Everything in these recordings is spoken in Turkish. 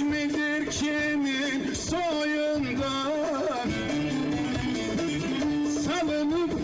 Midir kimin soyunda? Salınıp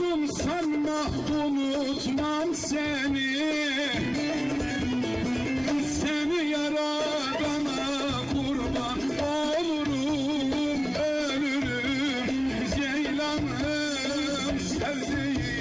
Mahzun sanma unutmam seni. Seni yaradana kurban olurum Ölürüm. Ceylanım sevdiğim